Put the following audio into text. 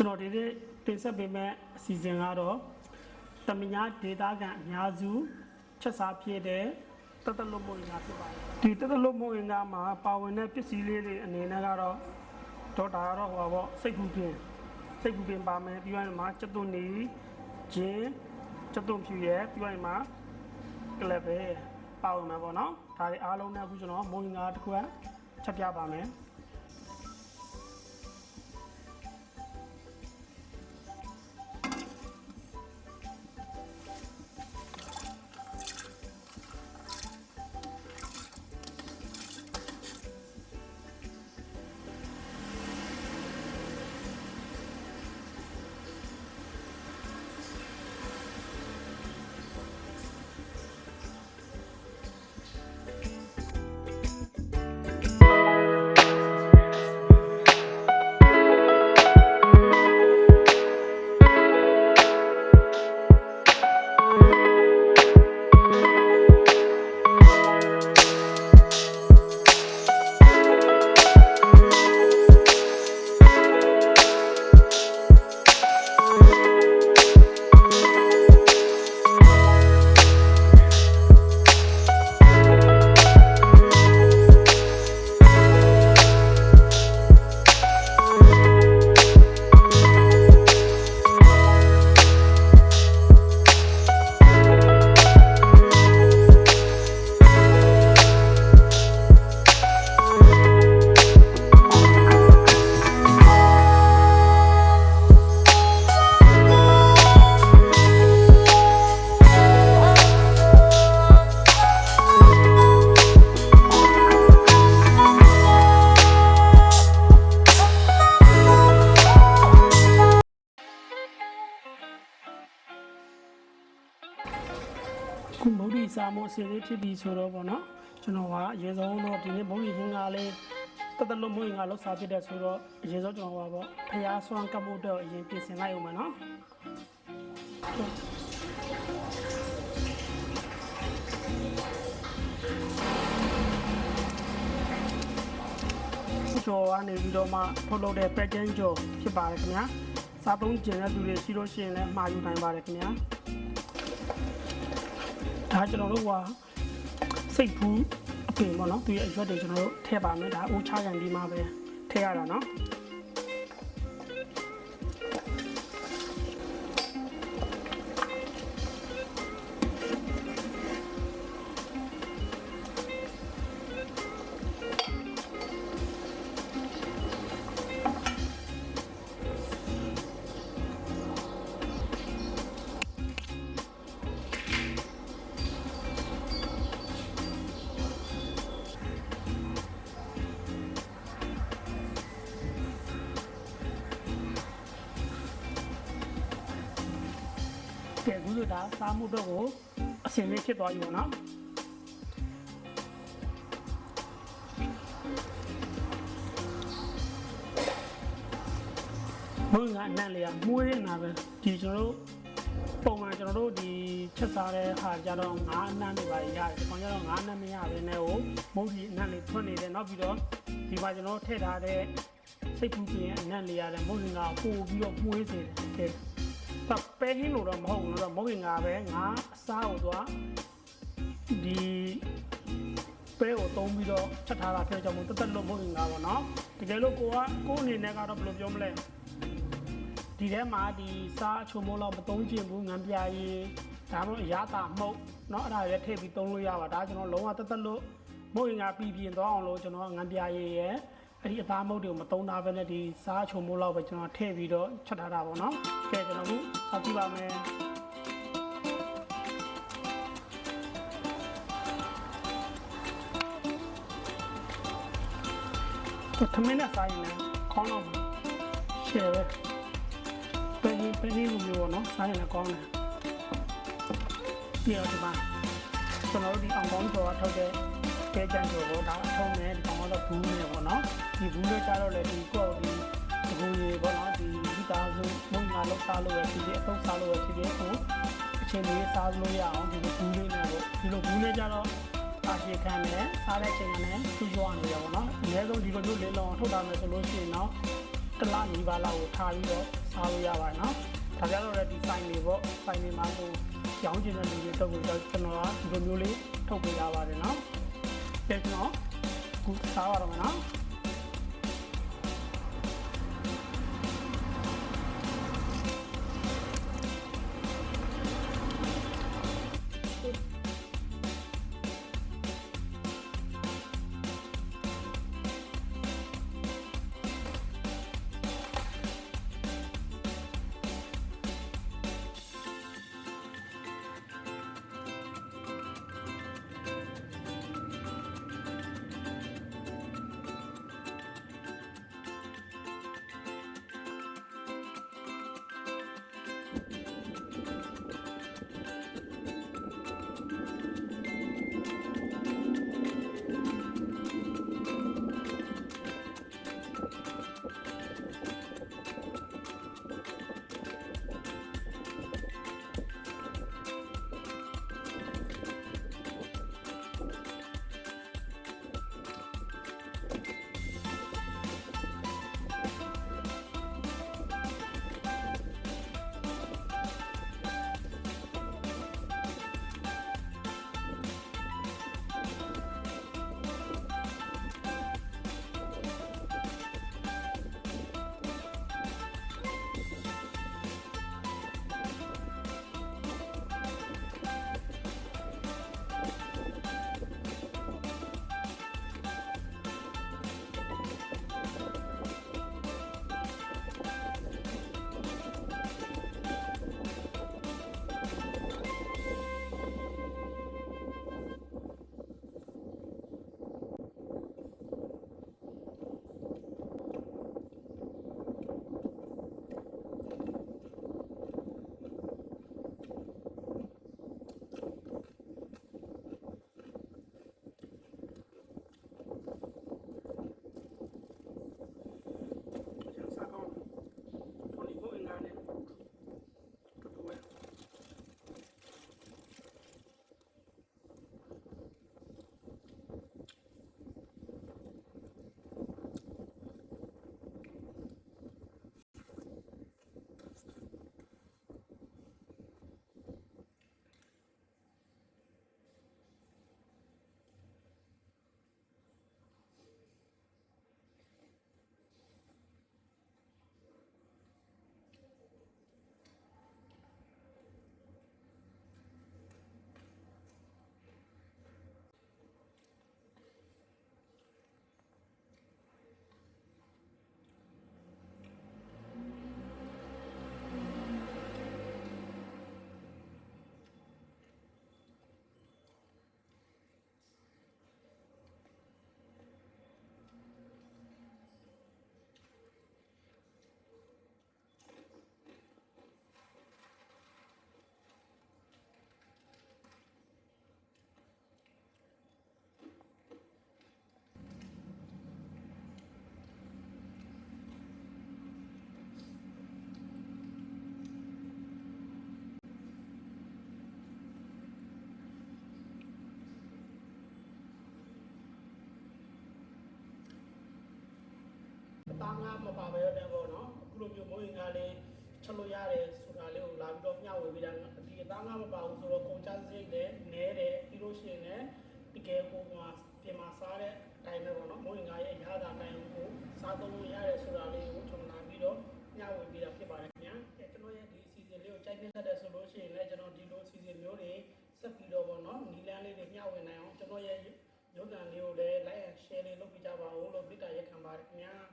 ကျွန်တော်ဒီနေ့တင်ဆက်ပေးမယ့်အစီအစဉ်ကတော့တမညာဒေတာကန်အများစုချက်စားဖြစ်တဲ့တတလုံးမွေငါဖြစ်ပါတယ်ဒီတတလုံးမွေငါမှာပါဝင်တဲ့ပစ္စည်းလေးတွေအနေနဲ့ကတော့ဒေါက်တာကတော့ဟိုပါပေါ့စိတ်ကူးပြင်းစိတ်ကူးပြင်းပါမယ်ပြီးရင်မှာစက်သွန်နေဂျင်းစက်သွန်ဖြူရဲ့ပြီးရင်မှာကလပ်ပဲပါဝင်မှာပေါ့နော်ဒါတွေအားလုံးနဲ့အခုကျွန်တော်မွေငါတစ်ခုကချက်ပြပါမယ် စာမို့အစီအလေးဖြစ်ပြီးဆိုတော့ဗောနော်ကျွန်တော်ကအရင်ဆုံးတော့ဒီနေ့မုဒ္ဒိချင်းကလေးတသက်လုံးမွေးငါလောက်စားဖြစ်တဲ့ဆိုတော့အရင်ဆုံးကျွန်တော်ကဗောဖျားဆွမ်းကပ်ဖို့တော့အရင်ပြင်ဆင်လိုက်အောင်မယ်နော်ကျော်ကနေပြီးတော့မှထုတ်လုပ်တဲ့ package ကျော်ဖြစ်ပါတယ်ခင်ဗျာစားသုံးကျင်တဲ့သူတွေရှိလို့ရှိရင်လည်းမှာယူနိုင်ပါတယ်ခင်ဗျာ ဒါကျွန်တော်တို့ကစိတ်ဘူးအပင်ပေါ့နော်သူရဲ့အရွက်တွေကျွန်တော်တို့ထည့်ပါမယ်ဒါအိုးချကန်ပြီးမှပဲထည့်ရတာနော် ကဲအခုဆိုဒါစားမှုတော့ကိုအစင်လေးဖြစ်သွားပြီပေါ့နော်ဘုန်းကအနံ့လေးကမှုရင်းနာပဲဒီကျွန်တော်တို့ပုံမှန်ကျွန်တော်တို့ဒီချက်စားတဲ့ဟာကြတော့ငါးအနံ့တွေပါရတယ်ဒီကောင်ကြတော့ငါးအနံ့မရဘဲနဲ့ဟိုမုတ်ဒီအနံ့လေးထွက်နေတယ်နောက်ပြီးတော့ဒီမှာကျွန်တော်ထည့်ထားတဲ့စိတ်ကူးပြင်းအနံ့လေးရတယ်မုတ်ရင်ကပို့ပြီးတော့မှုေးစေတယ် ကဲ တော့ပဲဟင်းလို့တော့မဟုတ်ဘူးတော့မဟုတ်ရင်ငါပဲငါအစားကိုသွားဒီပဲကိုသုံးပြီးတော့ချက်ထားတာဖြစ်ကြောင့်မို့တက်တက်လို့မဟုတ်ရင်ငါပေါ့နော်တကယ်လို့ကိုကကိုအနေနဲ့ကတော့ဘယ်လိုပြောမလဲဒီထဲမှာဒီစားအချုံမိုးလောက်မသုံးကျင်ဘူးငံပြာရည်ဒါမှမဟုတ်အရသာမှုတ်เนาะအဲ့ဒါလည်းထည့်ပြီးသုံးလို့ရပါဒါကျွန်တော်လုံးဝတက်တက်လို့မဟုတ်ရင်ငါပြီးပြင်းသွားအောင်လို့ကျွန်တော်ငံပြာရည်ရဲ့ အဲ့ဒီအသားမုတ်တွေကိုမသုံးတာပဲနဲ့ဒီစားချုံမိုးလောက်ပဲကျွန်တော်ထည့်ပြီးတော့ချက်ထားတာပေါ့နော်ကဲကျွန်တော်တို့စောင့်ကြည့်ပါမယ်တော့ထမင်းနဲ့စားရင်လည်းကောင်းတော့မှာရှယ်ပဲပဲပဲလေးလိုမျိုးပေါ့နော်စားရင်လည်းကောင်းတယ်ပြီးတော့ဒီမှာကျွန်တော်တို့ဒီအောင်ကောင်းကျော်ကထုတ်တဲ့ ကဲကြံကျော်ကိုဒါအထုံးနဲ့ဒီကောင်ကတော့ဘူးနဲ့ပေါ့နော်ဒီဘူးနဲ့ကြတော့လေဒီကော့ဒီဒီဘူးရေပေါ့နော်ဒီမိသားစုမုံငါလောက်စားလို့ပဲဖြစ်ဖြစ်အထုံးစားလို့ပဲဖြစ်ဖြစ်ဟိုအချိန်လေးစားလို့ရအောင်ဒီလိုဘူးလေးနဲ့ပေါ့ဒီလိုဘူးနဲ့ကြတော့အာရှိခံနဲ့စားတဲ့အချိန်ကလည်းသူ့ရွာနေရပါတော့။အနည်းဆုံးဒီလိုမျိုးလေးလောအောင်ထုတ်တာမယ်ဆိုလို့ရှိရင်တော့တစ်လားနီးပါးလောက်ကိုထားပြီးတော့စားလို့ရပါတယ်နော်ဒါကြတော့လည်းဒီဆိုင်တွေပေါ့ဆိုင်တွေမှာဟိုရောင်းချင်တဲ့လူတွေတော့ကိုကျွန်တော်ကဒီလိုမျိုးလေးထုတ်ပေးရပါတယ်နော် ကဲကျွန် ငါမပါပဲတဲ့ပေါ့နော်။အခုလိုမျိုးမိုးရင်ကားလေးချက်လို့ရတယ်ဆိုတာလေးကိုလာပြီးတော့မျှဝေပေးတာဒီအသားငါမပါဘူးဆိုတော့ကုန်ချစရိတ်လည်းနည်းတယ်ပြီးလို့ရှိရင်လည်းတကယ်ကိုမှပြင်မာစားတဲ့အတိုင်းပဲပေါ့နော်။မိုးရင်ကားရဲ့ရတာတိုင်းကိုစားသုံးလို့ရတယ်ဆိုတာလေးကိုကျွန်တော်လာပြီးတော့မျှဝေပေးတာဖြစ်ပါတယ်ခင်ဗျာ။အဲကျွန်တော်ရဲ့ဒီ season လေးကိုကြိုက်နေတတ်တယ်ဆိုလို့ရှိရင်လည်းကျွန်တော်ဒီလို season မျိုးတွေဆက်ပြီးတော့ပေါ့နော်။နီလန်းလေးတွေမျှဝေနိုင်အောင်ကျွန်တော်ရဲ့ရုပ်သံလေးကိုလည်း like and share လေးလုပ်ပေးကြပါဦးလို့ပြတာရက်ခံပါတယ်ခင်ဗျာ။